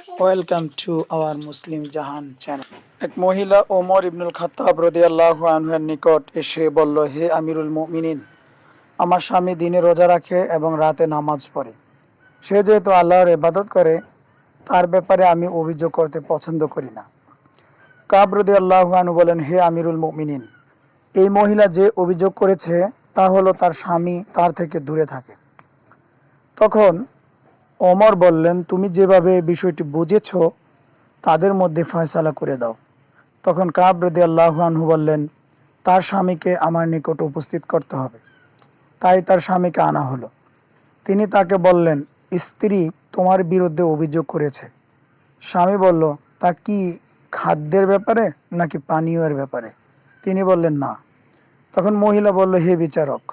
Welcome to our Muslim Jahan channel এক মহিলা ওমর ইবনুল খাত্তাব রদিয়াল্লাহু আনহুয়ের নিকট এসে বলল, হে আমিরুল মুমিনিন, আমার স্বামী দিনে রোজা রাখে এবং রাতে নামাজ পড়ে। সে যেহেতু আল্লাহর ইবাদত করে, তার ব্যাপারে আমি অভিযোগ করতে পছন্দ করি না। কাব রদি আল্লাহু আনহু বলেন, হে আমিরুল মুমিনিন, এই মহিলা যে অভিযোগ করেছে, তা হলো তার স্বামী তার থেকে দূরে থাকে। তখন ওমর বললেন, তুমি যেভাবে বিষয়টি বুঝেছ, তাদের মধ্যে ফয়সালা করে দাও। তখন কাব রদি আল্লাহানহু বললেন, তার স্বামীকে আমার নিকট উপস্থিত করতে হবে। তাই তার স্বামীকে আনা হলো। তিনি তাকে বললেন, স্ত্রী তোমার বিরুদ্ধে অভিযোগ করেছে। স্বামী বলল, তা কি খাদ্যের ব্যাপারে নাকি পানীয়ের ব্যাপারে? তিনি বললেন, না। তখন মহিলা বলল, হে বিচারক,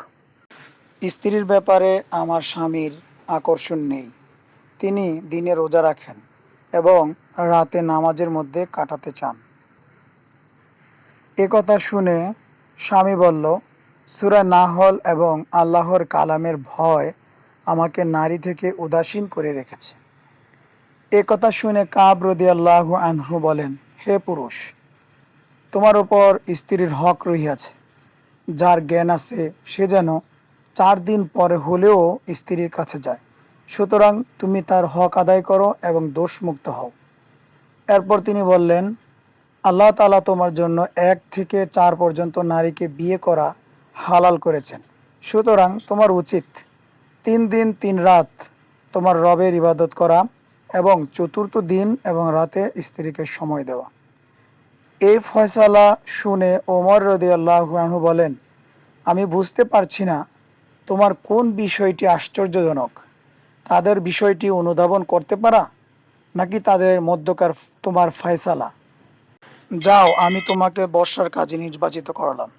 স্ত্রীর ব্যাপারে আমার স্বামীর আকর্ষণ নেই। তিনি দিনে রোজা রাখেন এবং রাতে নামাজের মধ্যে কাটাতে চান। এ কথা শুনে স্বামী বলল, সুরা নাহল এবং আল্লাহর কালামের ভয় আমাকে নারী থেকে উদাসীন করে রেখেছে। এ কথা শুনে কাব রদি আল্লাহ আনহু বলেন, হে পুরুষ, তোমার ওপর স্ত্রীর হক রহিয়াছে। যার জ্ঞান আছে, সে যেন চার দিন পরে হলেও স্ত্রীর কাছে যায়। সুতরাং তুমি তার হক আদায় করো এবং দোষমুক্ত হও। এরপর তিনি বললেন, আল্লাহ তালা তোমার জন্য এক থেকে চার পর্যন্ত নারীকে বিয়ে করা হালাল করেছেন। সুতরাং তোমার উচিত তিন দিন তিন রাত তোমার রবের ইবাদত করা এবং চতুর্থ দিন এবং রাতে স্ত্রীকে সময় দেওয়া। এই ফয়সালা শুনে ওমর রদি আল্লাহু বলেন, আমি বুঝতে পারছি না তোমার কোন বিষয়টি আশ্চর্যজনক। তাদের বিষয়টি অনুধাবন করতে পারা নাকি তাদের মধ্যকার তোমার ফয়সালা? যাও, আমি তোমাকে বর্ষার কাজে নির্বাচিত করলাম।